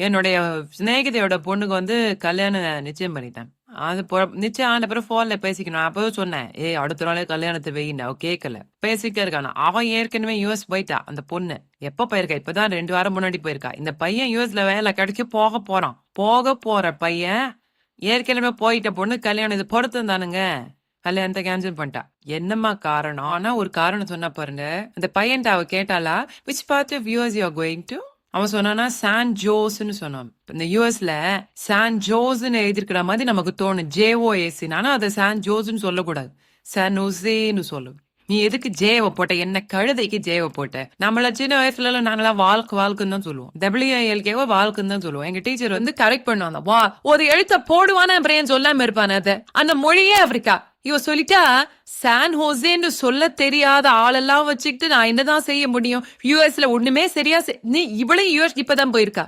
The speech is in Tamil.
என்னுடைய சிநேகிதையோட பொண்ணுக்கு வந்து கல்யாணம் நிச்சயம் பண்ணிட்டேன். அது பொ- நிச்சயம் ஆன பிறகு போன்ல பேசிக்கணும். அப்பவே சொன்னேன் ஏய் அடுத்த நாளே கல்யாணத்தை வெயின்னு. அவ கேட்கல பேசிக்க இருக்கான. அவன் ஏற்கனவே யூஎஸ் போயிட்டா அந்த பொண்ணு. எப்ப போயிருக்கா? இப்பதான் ரெண்டு வாரம் முன்னாடி போயிருக்கா. இந்த பையன் யூஎஸ்ல வேலை கிடைக்க போக போறான். போக போற பையன் ஏற்கனவே போயிட்ட பொண்ணு கல்யாணம் இது பொருத்தம் தானுங்க. கல்யாணத்தை கேன்சல் பண்ணிட்டா. என்னம்மா காரணம்? ஆனா ஒரு காரணம் சொன்னா பாருங்க. அந்த பையன்ட்ட அவ கேட்டாளா which part of US you going to அவன் சொன்னானா சான் ஜோஸ்னு சொன்னான். இந்த யூஎஸ்ல சான் ஜோஸ்னு எழுதிருக்கிற மாதிரி நமக்கு தோணும். ஜேஓஏசின்னு ஆனால் அதை சான் ஜோஸ்ன்னு சொல்லக்கூடாது. சான் ஒசேன்னு சொல்லு. நீ எதுக்கு ஜேவ போட்ட? என்ன கழுதைக்கு ஜேவ போட்ட? நம்மள சின்ன வயசுல எல்லாம் நாங்களாம் வாழ்க்கை வாழ்க்கைன்னு தான் சொல்லுவோம். டபிள்யூஐஎல்கேவோ வாழ்க்கைன்னு தான் சொல்லுவோம். எங்க டீச்சர் வந்து கரெக்ட் பண்ணுவாங்க. வா ஒரு எழுத்த போடுவானா அப்புறம் ஏன் சொல்லாம இருப்பானே அதை? அந்த மொழியே ஆப்பிரிக்கா இவ சொல்லிட்டா சான் ஹோசேன்னு சொல்ல தெரியாத ஆளெல்லாம் வச்சுக்கிட்டு நான் என்னதான் செய்ய முடியும்? யூஎஸ்ல ஒண்ணுமே சரியா நீ இவளே யூஎஸ் இப்பதான் போயிருக்கா?